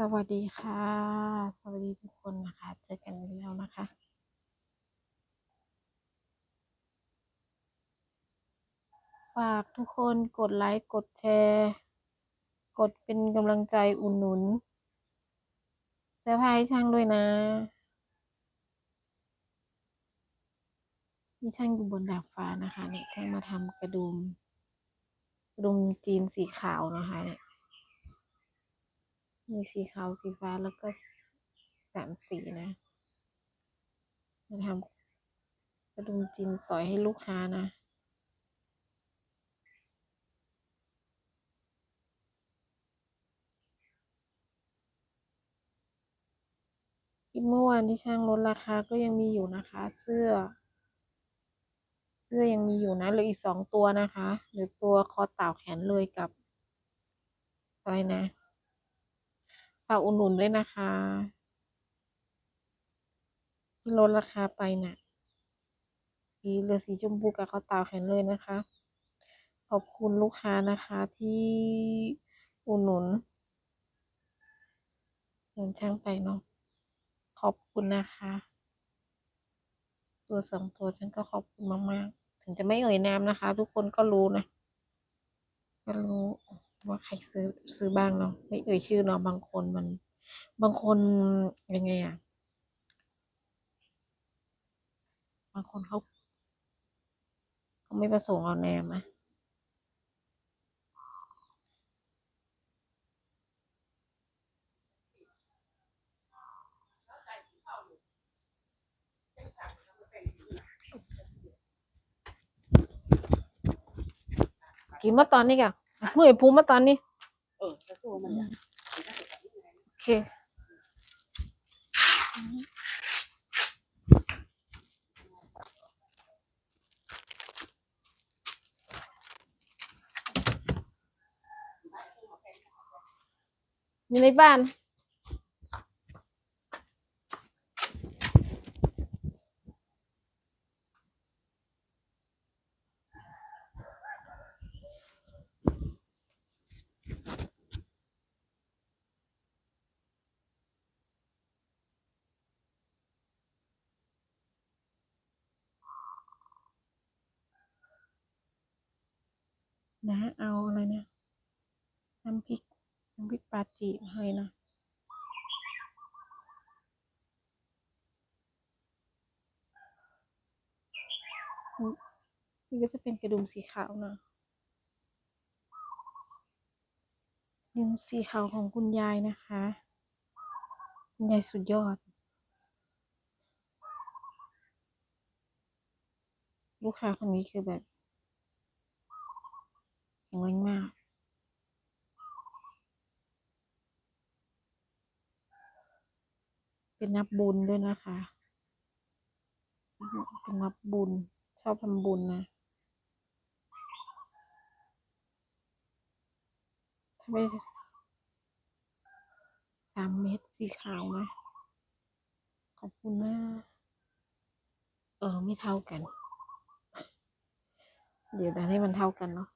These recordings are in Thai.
สวัสดีค่ะ สวัสดีทุกคนนะคะ เจอกันอีกแล้วนะคะฝากทุกคนกดไลค์กดแชร์ กดเป็นกำลังใจอุดหนุนเสื้อผ้าให้ช่างด้วยนะมีช่างอยู่บนดาดฟ้านะคะเนี่ยช่างมาทำกระดุมกระดุมจีนสีขาวนะคะเนี่ย มีสีขาวสีฟ้าแล้วก็สามสีนะมาทำกระดุมจีนสอยให้ลูกค้านะคลิปเมื่อวานที่ช่างลดราคาก็ยังมีอยู่นะคะ เสื้อ เสื้อยังมีอยู่นะเหลืออีกสองตัวนะคะ หรือตัวคอเต่าแขนเลยกับอะไรนะ ฝากอุดหนุนด้วยนะคะที่ลดราคาไปนะ่ะสีเหลือสีชมพูกับคอเต่าแขนเลยนะคะ ขอบคุณลูกค้านะคะที่อุดหนุนเงินช่างไปเนาะขอบคุณนะคะ ตัวสองตัวฉันก็ขอบคุณมาก ๆ ถึงจะไม่เอ่ยนามนะคะ ทุกคนก็รู้นะ ก็รู้ ว่าใครซื้อซื้อบ้างเนาะไม่เอ่ยชื่อเนาะบางคนมัน บางคนยังไงอะบางคนเขาเขาไม่ประสงค์เอาแนมนะกินมาตอนนี้ก่ะ เมื่อยพูมาตอนนี้เออจะสู้มันเนี่ยโอเคอยู่ในบ้าน นะเอาอะไรนะ น้ำพริกน้ำพริกปลาจีให้นะนี่ก็จะเป็นกระดุมสีขาวนะกระดุมสีขาวของคุณยายนะคะ คุณยายสุดยอด ลูกค้าคนนี้คือแบบแข็งแรงมาก เป็นนักบุญด้วยนะคะ เป็นนักบุญ ชอบทำบุญนะ ถ้าไม่สามเม็ดสีขาวนะ ขอบคุณมากเออ ไม่เท่ากัน เดี๋ยวดันให้มันเท่ากันเนาะ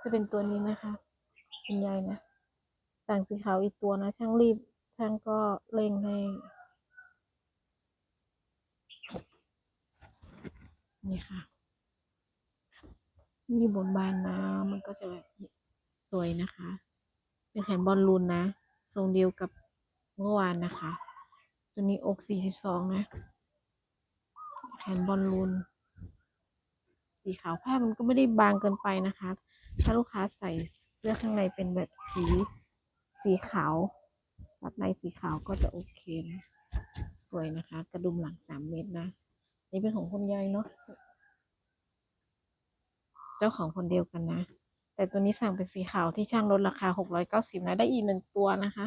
จะเป็นตัวนี้นะคะ คุณยายนะ สั่งสีขาวอีกตัวนะ ช่างรีบ ช่างก็เร่งให้นี่ค่ะ นี่บนบานนะมันก็จะแบบสวยนะคะ เป็นแขนบอลลูนนะ ทรงเดียวกับเมื่อวานนะคะ ตัวนี้อกสี่สิบสองนะ แขนบอลลูน สีขาวผ้ามันก็ไม่ได้บางเกินไปนะคะ ถ้าลูกค้าใส่เสื้อข้างในเป็นแบบสี สีขาวซับในสีขาวก็จะโอเคนะ สวยนะคะ กระดุมหลังสามเมตรนะ นี่เป็นของคุณยายเนาะเจ้าของคนเดียวกันนะ แต่ตัวนี้สั่งเป็นสีขาวที่ช่างลดราคาหกร้อยเก้าสิบนะ ได้อีกหนึ่งตัวนะคะ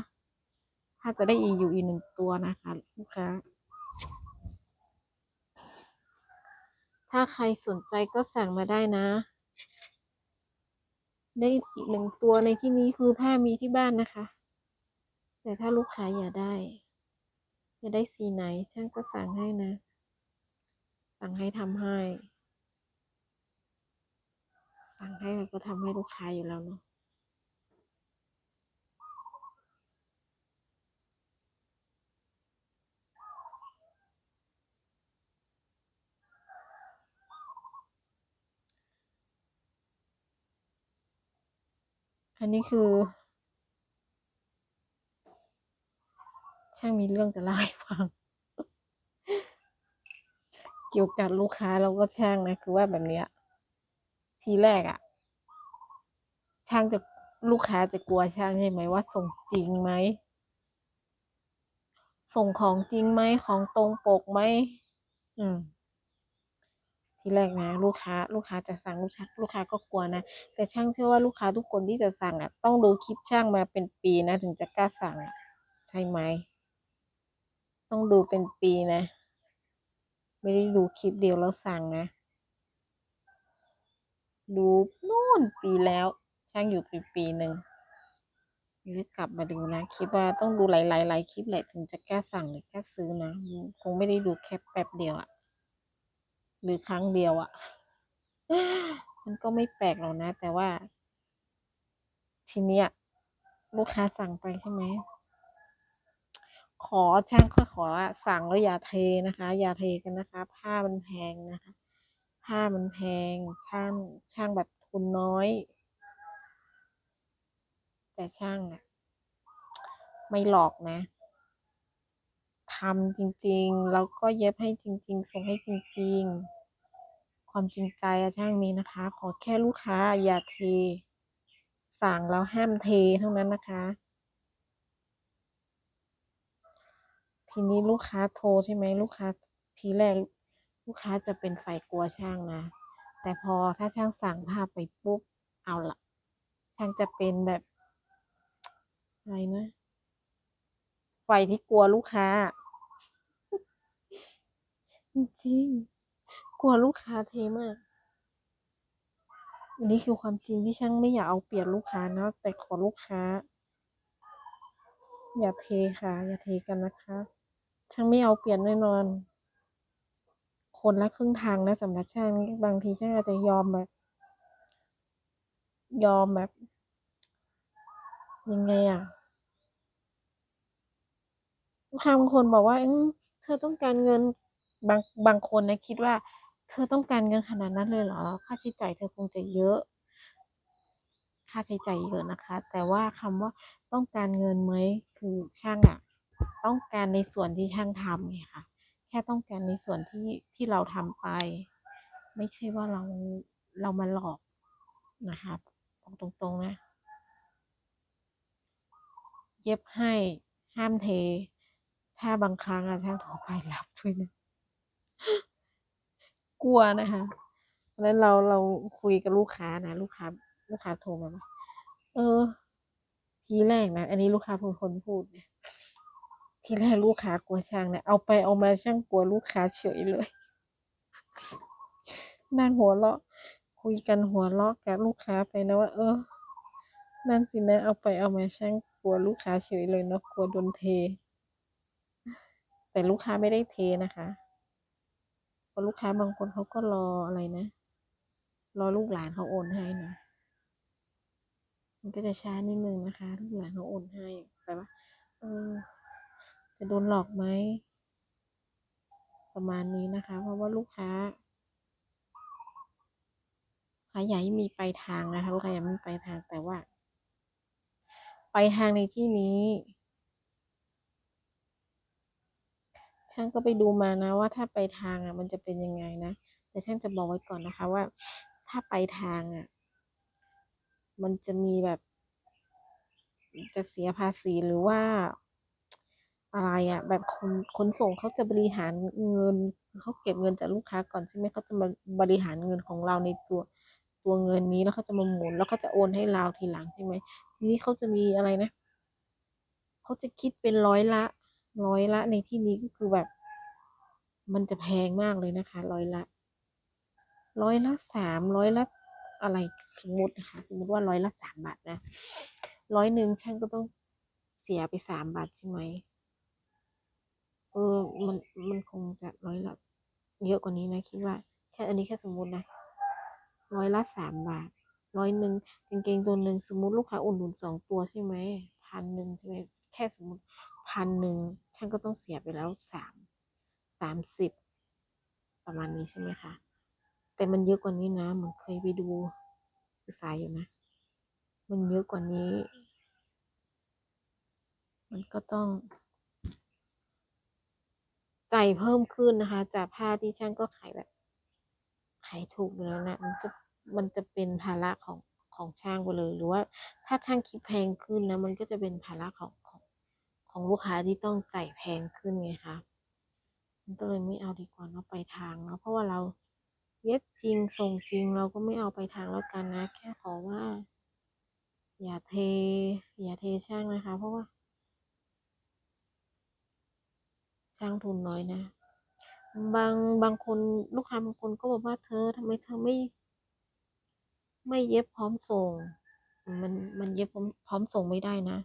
ถ้าจะได้อีกอยู่อีกหนึ่งตัวนะคะลูกค้าถ้าใครสนใจก็สั่งมาได้นะ ได้อีกหนึ่งตัวในที่นี้คือผ้ามีที่บ้านนะคะ แต่ถ้าลูกค้าอยากได้อยากได้สีไหนช่างก็สั่งให้นะ สั่งให้ทำให้ สั่งให้เราก็ทำให้ลูกค้าอยู่แล้วเนาะ อันนี้คือ ช่างมีเรื่องจะเล่าให้ฟัง เกี่ยวกับลูกค้าเราก็ช่างนะ คือว่าแบบเนี้ย ทีแรกอะช่างจะลูกค้าจะกลัวช่างใช่ไหมว่าส่งจริงไหม ส่งของจริงไหมของตรงปกไหม อืม ทีแรกนะ ลูกค้าลูกค้าจะสั่งลูกค้าลูกค้าก็กลัวนะ แต่ช่างเชื่อว่าลูกค้าทุกคนที่จะสั่งอะ ต้องดูคลิปช่างมาเป็นปีนะ ถึงจะกล้าสั่งอะใช่ไหมต้องดูเป็นปีนะ ไม่ได้ดูคลิปเดียวแล้วสั่งนะ ดูนู่นปีแล้วช่างอยู่ปีปีหนึ่งหรือกลับมาดูนะคิดว่าต้องดูหลายๆหลายคลิปแหละถึงจะกล้าสั่งหรือกล้าซื้อนะ คงไม่ได้ดูแค่แป๊บเดียวอะ หรือครั้งเดียวอะมันก็ไม่แปลกหรอกนะ แต่ว่า ทีเนี้ยลูกค้าสั่งไปใช่ไหม ขอช่างก็ขอสั่งแล้วอย่าเทนะคะ อย่าเทกันนะคะ ผ้ามันแพงนะคะ ผ้ามันแพง ช่างช่างแบบทุนน้อย แต่ช่างอะไม่หลอกนะ ทำจริง ๆ แล้วก็เย็บให้จริง ๆ ส่งให้จริง ๆ ความจริงใจอะช่างมีนะคะ ขอแค่ลูกค้าอย่าเท สั่งแล้วห้ามเทเท่านั้นนะคะ ทีนี้ลูกค้าโทรใช่ไหมลูกค้าทีแรกลูกค้าจะเป็นฝ่ายกลัวช่างนะ แต่พอถ้าช่างสั่งภาพไปปุ๊บเอาละช่างจะเป็นแบบอะไรนะฝ่ายที่กลัวลูกค้า จริงๆกลัวลูกค้าเทมาก อันนี้คือความจริงที่ช่างไม่อยากเอาเปรียบลูกค้านะ แต่ขอลูกค้า อย่าเทค่ะ อย่าเทกันนะคะ ช่างไม่เอาเปรียบแน่นอน คนละครึ่งทางนะสำหรับช่างบางทีช่างอาจจะยอมแบบ ยอมแบบ ยังไงอะลูกค้าบางคนบอกว่าเธอต้องการเงิน บางบางคนนะคิดว่า เธอต้องการเงินขนาดนั้นเลยเหรอ ค่าใช้จ่ายเธอคงจะเยอะ ค่าใช้จ่ายเยอะนะคะ แต่ว่าคำว่าต้องการเงินไหมคือช่างอะต้องการในส่วนที่ช่างทำไงคะแค่ต้องการในส่วนที่ที่เราทำไป ไม่ใช่ว่าเราเรามาหลอกนะคะบอกตรงๆนะ เย็บให้ห้ามเท ถ้าบางครั้งอะช่างโทรไปรับด้วยนะ กลัวนะคะเพราะฉะนั้นเราเราคุยกับลูกค้านะลูกค้า ลูกค้าโทรมาว่าเออ ทีแรกนะอันนี้ลูกค้าเป็นคนพูดนะทีแรกลูกค้ากลัวช่างนะเอาไปเอามาช่างกลัวลูกค้าเฉยเลยนั่งหัวเราะ คุยกันหัวเราะกับลูกค้าไปนะว่า เออ นั่นสินะเอาไปเอามาช่างกลัวลูกค้าเฉยเลยเนาะกลัวโดนเท แต่ลูกค้าไม่ได้เทนะคะ เพราะลูกค้าบางคนเขาก็รออะไรนะ รอลูกหลานเขาโอนให้นะ มันก็จะช้านิดนึงนะคะ ลูกหลานเขาโอนให้แปลว่าเออ จะโดนหลอกไหมประมาณนี้นะคะ เพราะว่าลูกค้าลูกค้าอยากให้มีปลายทางนะคะลูกค้าอยากมีปลายทางแต่ว่าปลายทางในที่นี้ ช่างก็ไปดูมานะว่าถ้าไปทางอะ มันจะเป็นยังไงนะ แต่ช่างจะบอกไว้ก่อนนะคะว่า ถ้าไปทางอะ มันจะมีแบบ จะเสียภาษีหรือว่าอะไรอะ แบบคนขนส่งเขาจะบริหารเงินเขาเก็บเงินจากลูกค้าก่อนใช่ไหมเขาจะมาบริหารเงินของเราในตัวตัวเงินนี้แล้วเขาจะมาหมุนแล้วเขาจะโอนให้เราทีหลังใช่ไหมทีนี้เขาจะมีอะไรนะเขาจะคิดเป็นร้อยละ ร้อยละในที่นี้ก็คือแบบ มันจะแพงมากเลยนะคะ ร้อยละ ร้อยละสามร้อยละอะไรสมมตินะคะสมมติว่าร้อยละสามบาทนะร้อยหนึ่งช่างก็ต้องเสียไปสามบาทใช่ไหมเออมันมันคงจะร้อยละเยอะกว่านี้นะคิดว่าแค่อันนี้แค่สมมตินะร้อยละสามบาทร้อยหนึ่งกางเกงตัวหนึ่งสมมติลูกค้าอุ่นหนุนสองตัวใช่ไหมพันหนึ่งใช่ไหมแค่สมมติพันหนึ่ง ช่างก็ต้องเสียไปแล้วสามสามสิบประมาณนี้ใช่ไหมคะ แต่มันเยอะกว่านี้นะเหมือนเคยไปดูศึกษาอยู่นะ มันเยอะกว่านี้ มันก็ต้องจ่ายเพิ่มขึ้นนะคะ จากผ้าที่ช่างก็ขายแบบขายถูกอยู่แล้วนะมันจะมันจะเป็นภาระของของช่างไปเลย หรือว่าถ้าช่างคิดแพงขึ้นนะมันก็จะเป็นภาระของ ของลูกค้าที่ต้องจ่ายแพงขึ้นไงคะมันก็เลยไม่เอาดีกว่าเนาะไปทางเนาะเพราะว่าเราเย็บจริงส่งจริงเราก็ไม่เอาไปทางแล้วกันนะ แค่ขอว่า อย่าเท อย่าเทช่างนะคะ เพราะว่า ช่างทุนน้อยนะ บางบางคนลูกค้าบางคนก็บอกว่าเธอทำไมเธอไม่ ไม่เย็บพร้อมส่ง มันมันเย็บพร้อมพร้อมส่งไม่ได้นะ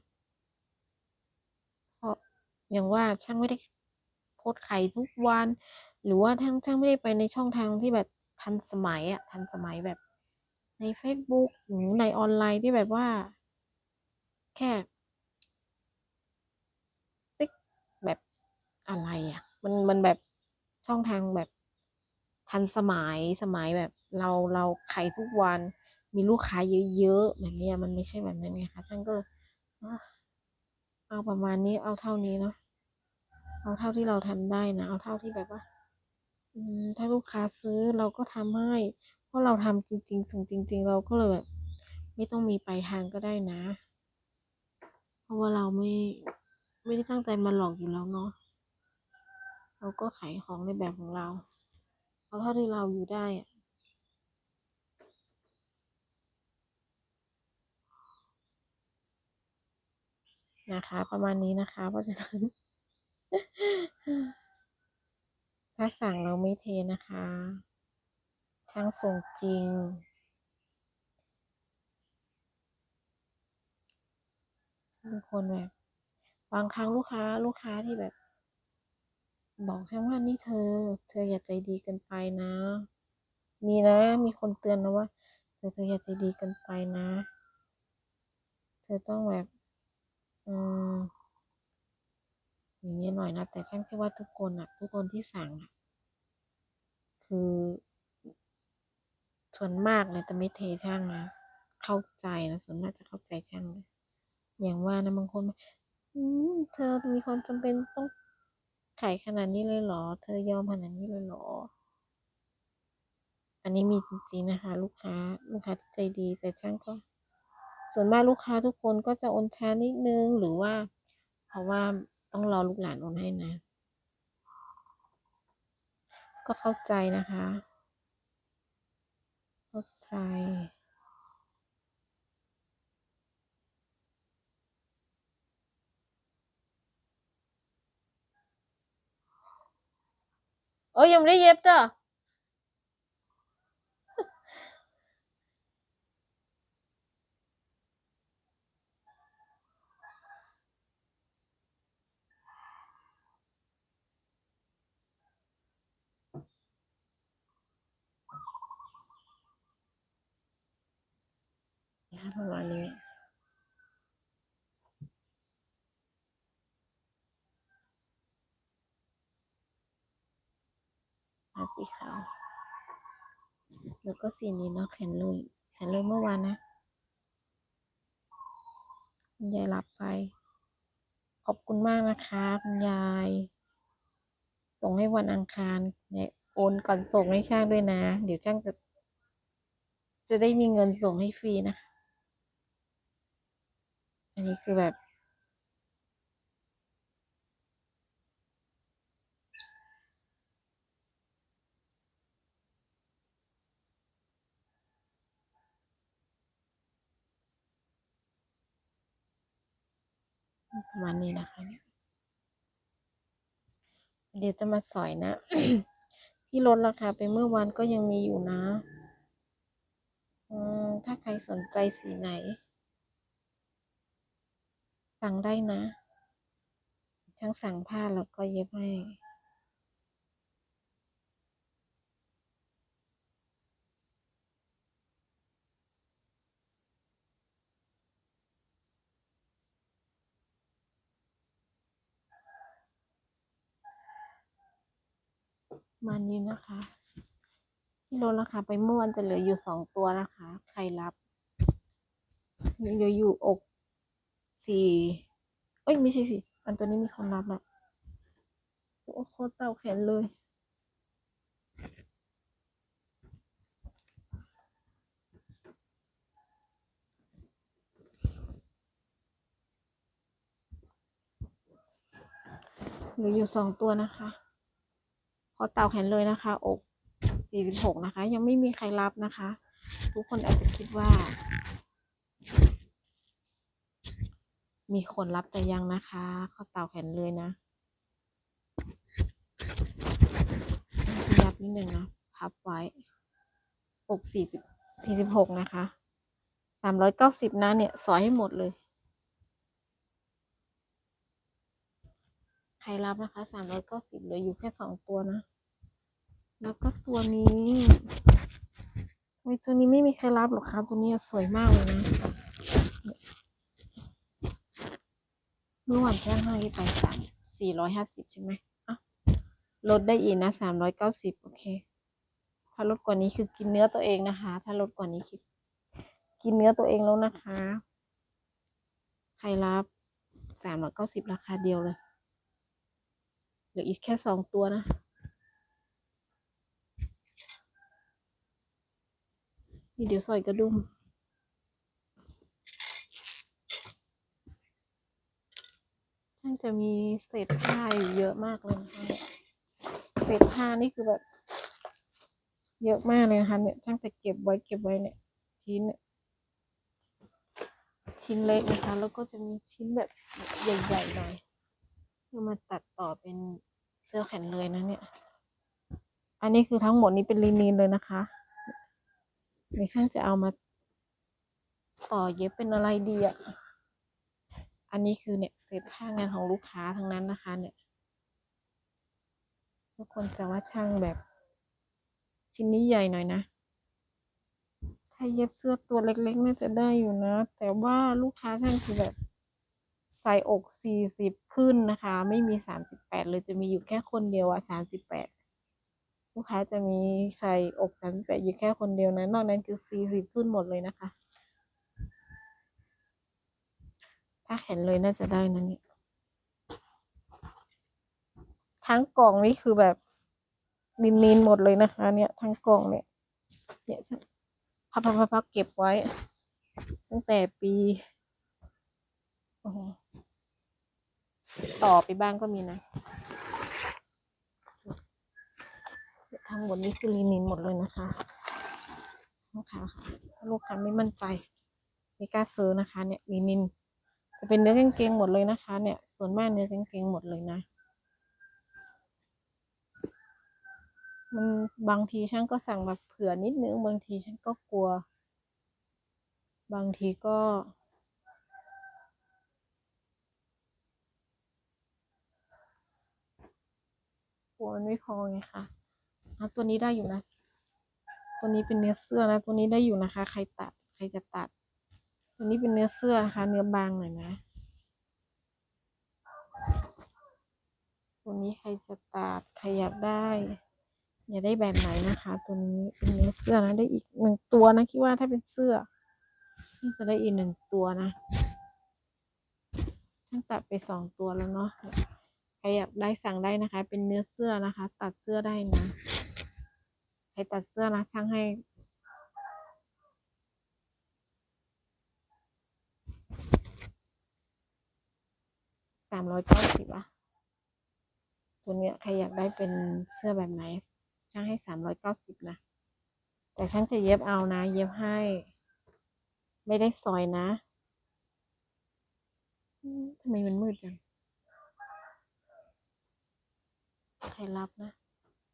อย่างว่าช่างไม่ได้โพสต์ขายทุกวัน หรือว่าช่างช่างไม่ได้ไปในช่องทางที่แบบทันสมัยอะทันสมัยแบบใน Facebook หรือในออนไลน์ที่แบบว่า แค่ติ๊กแบบอะไรอะมันมันแบบช่องทางแบบทันสมัยสมัยแบบเราเราขายทุกวันมีลูกค้าเยอะๆแบบนี้มันไม่ใช่แบบนั้นไงคะช่างก็ เอาประมาณนี้เอาเท่านี้เนาะเอาเท่าที่เราทำได้นะเอาเท่าที่แบบว่า อืม ถ้าลูกค้าซื้อเราก็ทำให้เพราะเราทำจริงๆส่งจริง ๆ เราก็เลยแบบไม่ต้องมีปลายทางก็ได้นะ เพราะว่าเราไม่ไม่ได้ตั้งใจมาหลอกอยู่แล้วเนาะเราก็ขายของในแบบของเราเอาเท่าที่เราอยู่ได้อะ นะคะ ประมาณนี้นะคะ เพราะฉะนั้นถ้าสั่งเราไม่เทนะคะ ช่างส่งจริง บางคนแบบ บางครั้งลูกค้าลูกค้าที่แบบ บอกช่างว่านี่เธอ เธออย่าใจดีเกินไปนะ มีนะ มีคนเตือนนะว่า เธอเธออย่าใจดีเกินไปนะ เธอต้องแบบ อืมอย่างนี้หน่อยนะ แต่ช่างคิดว่าทุกคนอะทุกคนที่สั่งอะคือ ส่วนมากเลยจะไม่เทช่างนะเข้าใจนะส่วนมากจะเข้าใจช่างเลยอย่างว่านะบางคนอืมเธอมีความจำเป็นต้องขายขนาดนี้เลยเหรอ เธอยอมขนาดนี้เลยเหรอ อันนี้มีจริงๆนะคะ ลูกค้า ลูกค้าที่ใจดีแต่ช่างก็ ส่วนมากลูกค้าทุกคนก็จะโอนช้านิดนึงหรือว่า เพราะว่าต้องรอลูกหลานโอนให้นะ ก็เข้าใจนะคะ เข้าใจเอ้ยยังไม่ได้เย็บจ้ะ นะประมาณนี้ผ้าสีขาว แล้วก็สีนี้เนาะแขนลุย แขนลุยเมื่อวานนะคุณยายรับไป ขอบคุณมากนะคะคุณยาย ส่งให้วันอังคารเนี่ยโอนก่อนส่งให้ช่างด้วยนะ เดี๋ยวช่างจะ จะได้มีเงินส่งให้ฟรีนะคะ อันนี้คือแบบประมาณนี้นะคะเนี่ยเดี๋ยวจะมาสอยนะ ที่ลดราคาไปเมื่อวานก็ยังมีอยู่นะ อืม ถ้าใครสนใจสีไหน สั่งได้นะ ช่างสั่งผ้าแล้วก็เย็บให้มาณนี้นะคะที่ลดราคาไปเมื่อวานจะเหลืออยู่สองตัวนะคะ ใครรับนี่เดี๋ยวอยู่อก สี่เอ้ยไม่ใช่สิอันตัวนี้มีคนรับละโอ้โคตรเต่าแขนเลยหลืออยู่สองตัวนะคะพอเต่าแขนเลยนะคะ อกสี่สิบหกนะคะ ยังไม่มีใครรับนะคะ ทุกคนอาจจะคิดว่า มีคนรับแต่ยังนะคะข้อเต่าแขนเลยนะยับนิดนึงนะพับไว้อกสี่สิบสี่สิบหกนะคะสามร้อยเก้าสิบนะเนี่ยสอยให้หมดเลย ใครรับนะคะสามร้อยเก้าสิบเลือยู่แค่สองตัวนะ แล้วก็ตัวนี้โอ้ยตัวนี้ไม่มีใครรับหรอกครับตัวนี้สวยมากเลยนะ เมื่อวานแจ้งให้ไปสามสี่ร้อยห้าสิบใช่ไหมอะลดได้อีกนะสามร้อยเก้าสิบโอเค ถ้าลดกว่านี้คือกินเนื้อตัวเองนะคะ ถ้าลดกว่านี้คือกินเนื้อตัวเองแล้วนะคะ ใครรับสามร้อยเก้าสิบราคาเดียวเลย เหลืออีกแค่สองตัวนะนี่เดี๋ยวใส่กระดุม ช่างจะมีเศษผ้าอยู่เยอะมากเลยนะคะเนี่ยเศษผ้านี่คือแบบ เยอะมากเลยนะคะเนี่ยช่างจะเก็บไว้เก็บไว้เนี่ยชิ้นเนี่ยชิ้นเล็กนะคะ แล้วก็จะมีชิ้นแบบใหญ่ๆหน่อยเพื่อมาตัดต่อเป็นเสื้อแขนเลยนะเนี่ย อันนี้คือทั้งหมดนี้เป็นลินินเลยนะคะเดี๋ยวช่างจะเอามาต่อเย็บเป็นอะไรดีอะ อันนี้คือเนี่ย เศษผ้างานของลูกค้าทั้งนั้นนะคะ เนี่ย ทุกคนจะว่าช่างแบบ ชิ้นนี้ใหญ่หน่อยนะ ถ้าเย็บเสื้อตัวเล็กๆน่าจะได้อยู่นะ แต่ว่าลูกค้าช่างคือแบบใส่อกสี่สิบขึ้นนะคะ ไม่มีสามสิบแปดเลยจะมีอยู่แค่คนเดียวอะสามสิบแปดลูกค้าจะมีใส่อกสามสิบแปดอยู่แค่คนเดียวนะ นอกนั้นคือสี่สิบขึ้นหมดเลยนะคะ ถ้าแขนเลยน่าจะได้นะเนี่ยทั้งกล่องนี่คือแบบนินๆหมดเลยนะคะเนี่ยทั้งกล่องเนี่ยเนี่ยพับพับพับเก็บไว้ ตั้งแต่ปีต่อไปบ้างก็มีนะเนี่ยทั้งหมดนี้คือลินินหมดเลยนะคะลูกค้าค่ะถ้าลูกค้าไม่มั่นใจไม่กล้าซื้อนะคะ เนี่ยลินิน จะเป็นเนื้อกางเกงหมดเลยนะคะ เนี่ย ส่วนมากเนื้อกางเกงหมดเลยนะ มันบางทีช่างก็สั่งแบบเผื่อนิดนึง บางทีฉันก็กลัว บางทีก็กลัวมันไม่พอไงคะอะตัวนี้ได้อยู่นะ ตัวนี้เป็นเนื้อเสื้อนะ ตัวนี้ได้อยู่นะคะ ใครตัด ใครจะตัด ตัวนี้เป็นเนื้อเสื้อนะคะ เนื้อบางหน่อยนะตัวนี้ใครจะตัดใครอยากได้อยากได้แบบไหนนะคะ ตัวนี้เป็นเนื้อเสื้อนะได้อีกหนึ่งตัวนะคิดว่าถ้าเป็นเสื้อนี่จะได้อีกหนึ่งตัวนะทั้งตัดไปสองตัวแล้วเนาะใครอยากได้สั่งได้นะคะ เป็นเนื้อเสื้อนะคะ ตัดเสื้อได้นะใครตัดเสื้อนะช่างให้ สามร้อยเก้าสิบอะตัวเนี้ยใครอยากได้เป็นเสื้อแบบไหนช่างให้สามร้อยเก้าสิบนะ แต่ช่างจะเย็บเอานะ เย็บให้ ไม่ได้ซอยนะทำไมมันมืดจัง ใครรับนะ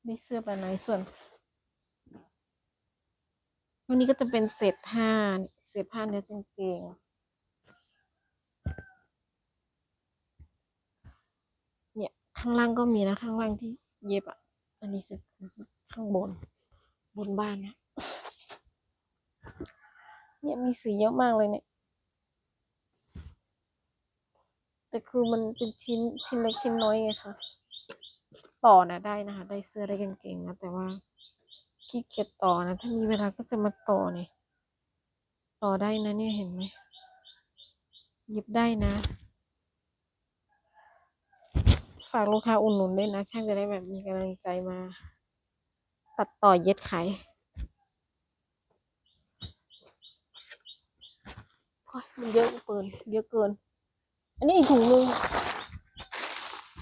ได้เสื้อแบบไหนส่วนวกนี้ก็จะเป็นเศษผ้า เศษผ้าเนื้อกางเกง เนี่ย ข้างล่างก็มีนะข้างล่างที่เย็บอะ อันนี้คือข้างบน บนบ้านนะเนี่ยมีสีเยอะมากเลยเนี่ย แต่คือมันเป็นชิ้นชิ้นเล็กชิ้นน้อยไงคะต่อนะได้นะคะ ได้เสื้อได้กางเกงนะแต่ว่าขี้เกียจต่อนะ ถ้ามีเวลาก็จะมาต่อเนี่ย ต่อได้นะเนี่ยเห็นไหมหยิบได้นะ ฝากลูกค้าอุ่นหนุนด้วยนะ ช่างจะได้แบบมีกำลังใจมา ตัดต่อเย็ดขายมันเยอะเกิน เยอะเกิน อันนี้อีกถุงนึง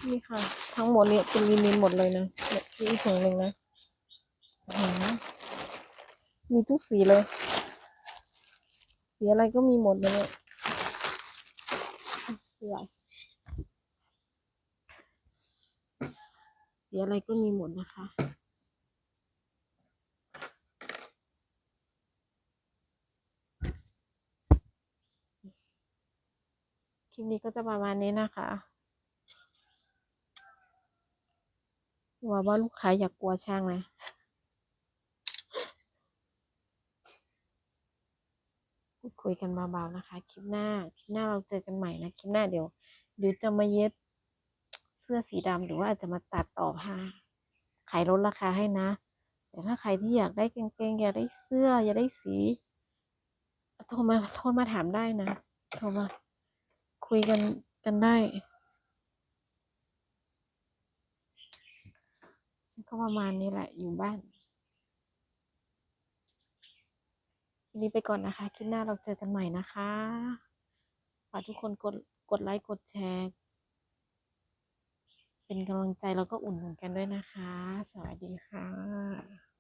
นี่ค่ะ ทั้งหมดเนี่ยเป็นลินินหมดเลยนะเนี่ยอีกถุงหนึ่งนะอ๋อมีทุกสีเลย สีอะไรก็มีหมดเลยเนี่ย สีอะไรก็มีหมดนะคะ คลิปนี้ก็จะประมาณนี้นะคะหวังว่าลูกค้าอยากกลัวช่างนะพูดคุยกันเบาๆนะคะ คลิปหน้า คลิปหน้าเราเจอกันใหม่นะ คลิปหน้าเดี๋ยว เดี๋ยวจะมาเย็บ เสื้อสีดำหรือว่าอาจจะมาตัดต่อผ้าขายลดราคาให้นะ แต่ถ้าใครที่อยากได้กางเกงอยากได้เสื้อ อยากได้สีโทรมาโทรมาถามได้นะโทรมาคุยกันกันได้ก็ประมาณนี้แหละอยู่บ้านวันนี้ไปก่อนนะคะ คลิปหน้าเราเจอกันใหม่นะคะ ฝากทุกคนกดกดไลค์ กดแชร์ เป็นกำลังใจแล้วก็อุ่นหนุนกันด้วยนะคะ สวัสดีค่ะ